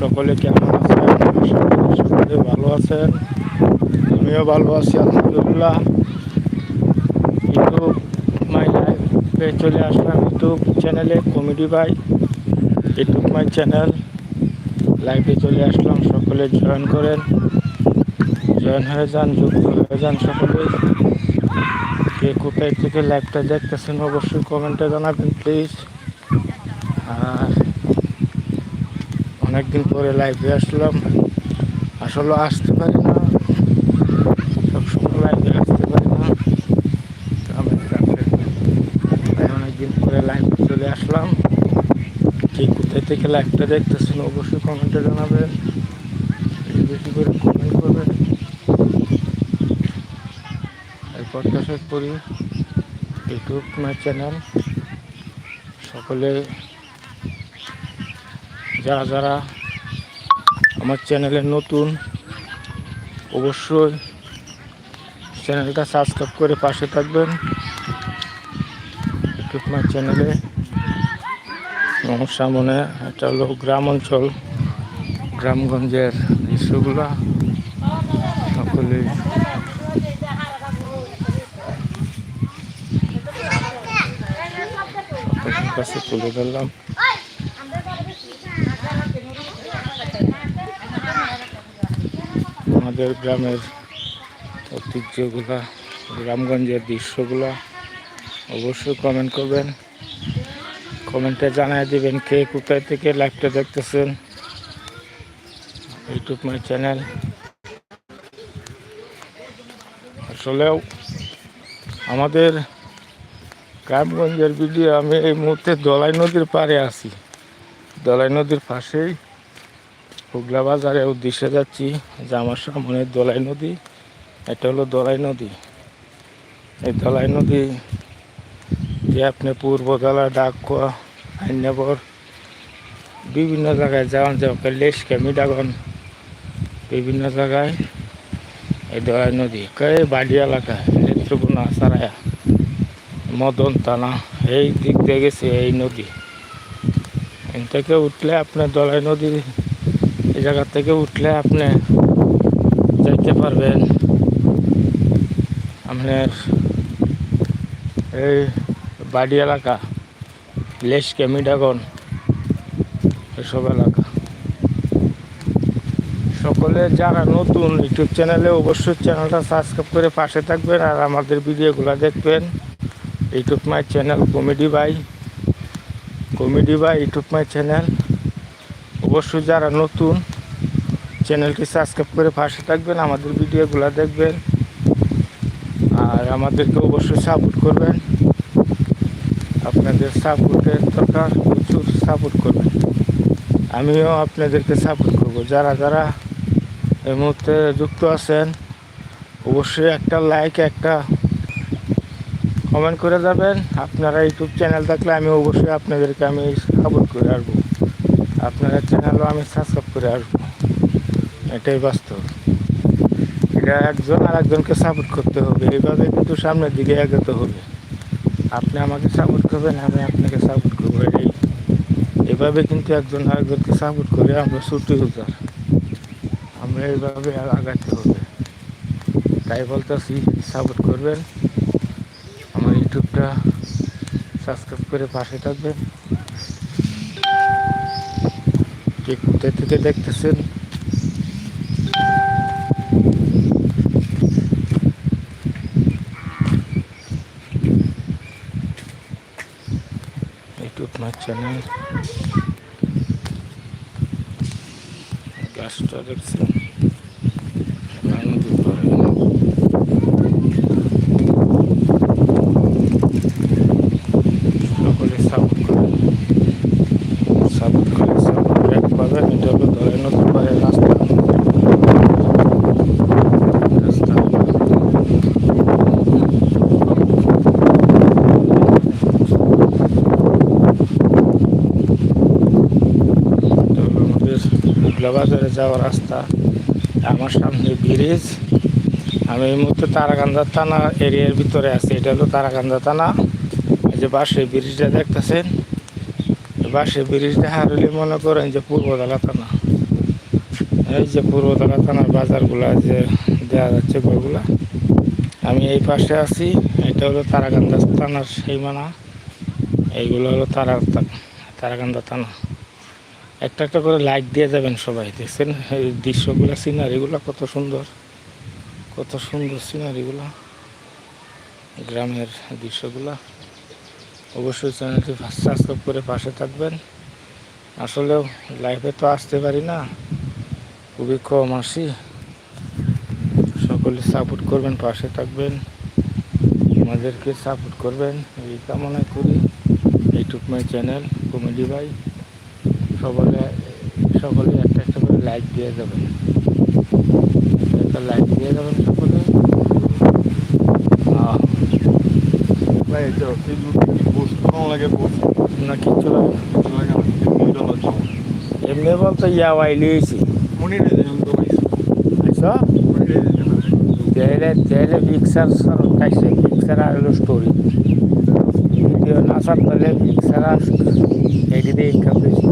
সকলে কেমন আছেন? সকলে ভালো আছেন। আমিও ভালো আছি, আলহামদুলিল্লাহ। ইউটিউব মাই লাইফে চলে আসলাম ইউটিউব চ্যানেলে, comedy by YouTube my channel লাইভে চলে আসলাম, সকলে জয়েন করেন। জয়েন হয়ে যান, যুক্ত হয়ে যান সকলে কে কোথায় থেকে লাইভটা দেখতেছেন অবশ্যই কমেন্টে জানাবেন, প্লিজ। আর অনেকদিন পরে লাইভে আসলাম। আসলে আসতে পারি না। সবসময় লাইভে আসতে পারি না। তাই অনেকদিন পরে লাইভে চলে আসলাম। কে কোথায় থেকে লাইভটা দেখতেছেন অবশ্যই কমেন্টে জানাবেন। বেশি করে কমেন্ট করবেন। প্রত্যাশা করি। ইউটিউব মাই চ্যানেল সকলে যারা যারা আমার চ্যানেলে নতুন, অবশ্যই চ্যানেলটা সাবস্ক্রাইব করে পাশে থাকবেন। মাই চ্যানেলে। আমার সামনে একটা হলো গ্রাম অঞ্চল, গ্রামগঞ্জের দৃশ্যগুলা। সকলে কাছে তুলে ধরলাম। আমাদের গ্রামের ঐতিহ্যগুলা, গ্রামগঞ্জের দৃশ্যগুলা অবশ্যই কমেন্ট করবেন। কমেন্টে জানাই দেবেন কে কোথায় থেকে লাইভটা দেখতেছেন। ইউটিউব মাই চ্যানেল আসলেও আমাদের গ্রামগঞ্জের ভিডিও আমি এই মুহূর্তে দলাই নদীর পাড়ে আছি। দলাই নদীর পাশেই হুগলা বাজারে উদ্দেশ্যে যাচ্ছি, যে আমার সামনে দলাই নদী। এটা হলো দলাই নদী। এই দলাই নদী যে আপনি পূর্বদলা ডাকুয়া আইনাবর বিভিন্ন জায়গায় যাওয়ান যাওয়া লেশকে মিডাগন, বিভিন্ন জায়গায় এই দলাই নদী। কে বাড়ি এলাকায় নেত্রকোনা সারায়া মদন টানা এই দিক দিয়ে গেছে এই নদী। এখান থেকে উঠলে আপনার দলাই নদীর এই জায়গা থেকে উঠলে আপনি যাইতে পারবেন। আপনার এই বাড়ি এলাকা লেশ কেমিডাগন এসব এলাকা। সকলে যারা নতুন ইউটিউব চ্যানেলে অবশ্যই চ্যানেলটা সাবস্ক্রাইব করে পাশে থাকবেন আর আমাদের ভিডিওগুলো দেখবেন। YouTube my channel comedy by comedy by YouTube my channel. অবশ্যই যারা নতুন চ্যানেলটি সাবস্ক্রাইব করে পাশে থাকবেন, আমাদের ভিডিওগুলো দেখবেন। আর আমাদেরকে অবশ্যই সাপোর্ট করবেন। আপনাদের সাপোর্টের দরকার, প্রচুর সাপোর্ট করবেন। আমিও আপনাদেরকে সাপোর্ট করব। যারা যারা এই মুহূর্তে যুক্ত আছেন, অবশ্যই একটা লাইক একটা কমেন্ট করে যাবেন। আপনারা ইউটিউব চ্যানেল থাকলে আমি অবশ্যই আপনাদেরকে আমি সাপোর্ট করে আসব। আপনারা চ্যানেলও আমি সাবস্ক্রাইব করে আসব। এটাই বাস্তব। এটা একজন আর একজনকে সাপোর্ট করতে হবে। এইভাবে কিন্তু সামনের দিকে এগোতে হবে। আপনি আমাকে সাপোর্ট করবেন, আমি আপনাকে সাপোর্ট করব। এটাই এভাবে কিন্তু একজন আরেকজনকে সাপোর্ট করে আমরা ছুটি উজার আমরা এইভাবে আর আগাতে হবে। তাই বলতেছি সাপোর্ট করবেন। আমার ইউটিউবটা সাবস্ক্রাইব করে পাশে থাকবেন। কে কোথায় থেকে দেখতেছেন? ইউটিউব মাই চ্যানেল গাছটা দেখছেন নদীর পাড়ে। সকলে সাপোর্ট করেন সাপোর্ট করে সাপোর্ট ব্যাক পাবেন এটা হলো ধরে নদীর পাড়ে রাস্তা রাস্তা তো আমাদের হুগলা বাজারে যাওয়ার রাস্তা, আমার সামনে ব্রিজ। আমি এই মুহূর্তে তারাকান্দা থানা এরিয়ার ভিতরে আছি, এটা হলো তারাকান্দা থানা। এই যে বাসে ব্রিজটা দেখতেছেন বাসে ব্রিজটা হারলে মনে করেন যে পূর্বদলা থানা। এই যে পূর্বতলা থানার বাজারগুলা যে দেওয়া যাচ্ছে বইগুলা আমি এই পাশে আছি, এটা হলো তারাকান্দা থানার সীমানা। এইগুলো হলো তারা তারাকান্দা থানা। একটা একটা করে লাইক দিয়ে যাবেন সবাই, দেখছেন? এই দৃশ্যগুলো সিনারিগুলো কত সুন্দর। কত সুন্দর সিনারিগুলো গ্রামের দৃশ্যগুলো। অবশ্যই চ্যানেলটি সাবস্ক্রাইব করে পাশে থাকবেন। আসলেও লাইফে তো আসতে পারি না। খুবই কম আসি। সকলে সাপোর্ট করবেন, পাশে থাকবেন। আমাদেরকে সাপোর্ট করবেন। এই কামনা করি। ইউটিউব মাই চ্যানেল কমেডি ভাই সকলে সকলে একটা একটা করে লাইট দিয়ে যাবেন একটা লাইট দিয়ে যাবেন সকলে। ভাই এটা পোস্ট লাগে পোস্ট না কিচ্ছু লাগে। লাগে এমনি বলতে ইয়া ওয়াই লিয়েছি আচ্ছা? তেলে আর হলো স্টোরি ভিডিও না সার তাহলে এটি দিয়ে ইনকাম বেশি